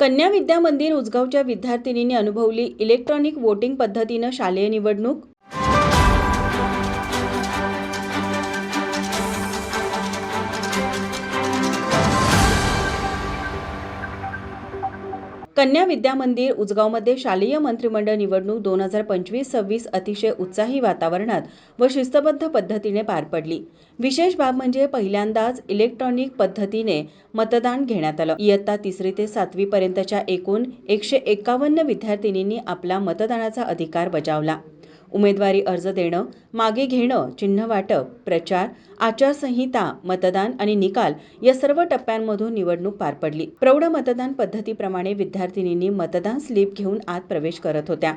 कन्या विद्या मंदिर उजगावच्या विद्यार्थिनींनी अनुभवली इलेक्ट्रॉनिक वोटिंग पद्धतीनं शालेय निवडणूक कन्या विद्या मंदिर उजगावमध्ये शालेय मंत्रिमंडळ निवडणूक दोन हजार पंचवीस सव्वीस अतिशय उत्साही वातावरणात व शिस्तबद्ध पद्धतीने पार पडली. विशेष बाब म्हणजे पहिल्यांदाच इलेक्ट्रॉनिक पद्धतीने मतदान घेण्यात आलं. इयत्ता तिसरी ते सातवी पर्यंतच्या एकूण एकशे एकावन्न विद्यार्थिनींनी आपला मतदानाचा अधिकार बजावला. उमेदवारी अर्ज देणं मागे घेणं चिन्ह वाटप प्रचार आचारसंहिता मतदान आणि निकाल या सर्व टप्प्यांमधून निवडणूक पार पडली. प्रौढ मतदान पद्धतीप्रमाणे विद्यार्थिनींनी मतदान स्लिप घेऊन आत प्रवेश करत होत्या.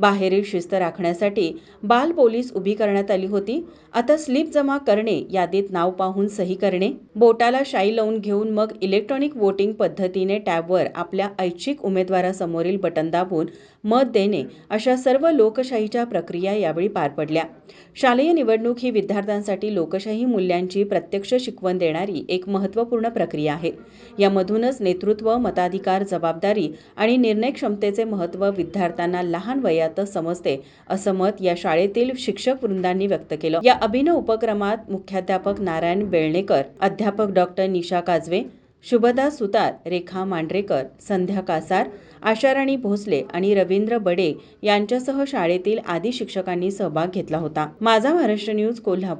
बाहेरील शिस्त राखण्यासाठी बाल पोलीस उभी करण्यात आली होती. आता स्लिप जमा करणे यादीत नाव पाहून सही करणे. बोटाला शाई लावून घेऊन मग इलेक्ट्रॉनिक वोटिंग पद्धतीने टॅबवर आपल्या ऐच्छिक उमेदवारासमोरील बटन दाबून मत देणे अशा सर्व लोकशाहीच्या प्रक्रिया यावेळी पार पडल्या. शालेय निवडणूक ही विद्यार्थ्यांसाठी लोकशाही मूल्यांची प्रत्यक्ष शिकवण देणारी एक महत्त्वपूर्ण प्रक्रिया आहे. यामधूनच नेतृत्व मताधिकार जबाबदारी आणि निर्णय क्षमतेचे महत्त्व विद्यार्थ्यांना लहान वयात वयातच समजते. असं मत या शाळेतील शिक्षक वृंदांनी व्यक्त केलं. या अभिनव उपक्रमात मुख्याध्यापक नारायण बेळणेकर अध्यापक डॉक्टर निशा काजवे शुभदा सुतार रेखा मांढरेकर संध्या कासार आशाराणी भोसले आणि रवींद्र बडे यांच्यासह शाळेतील आदी शिक्षकांनी सहभाग घेतला होता. माझा महाराष्ट्र न्यूज कोल्हापूर.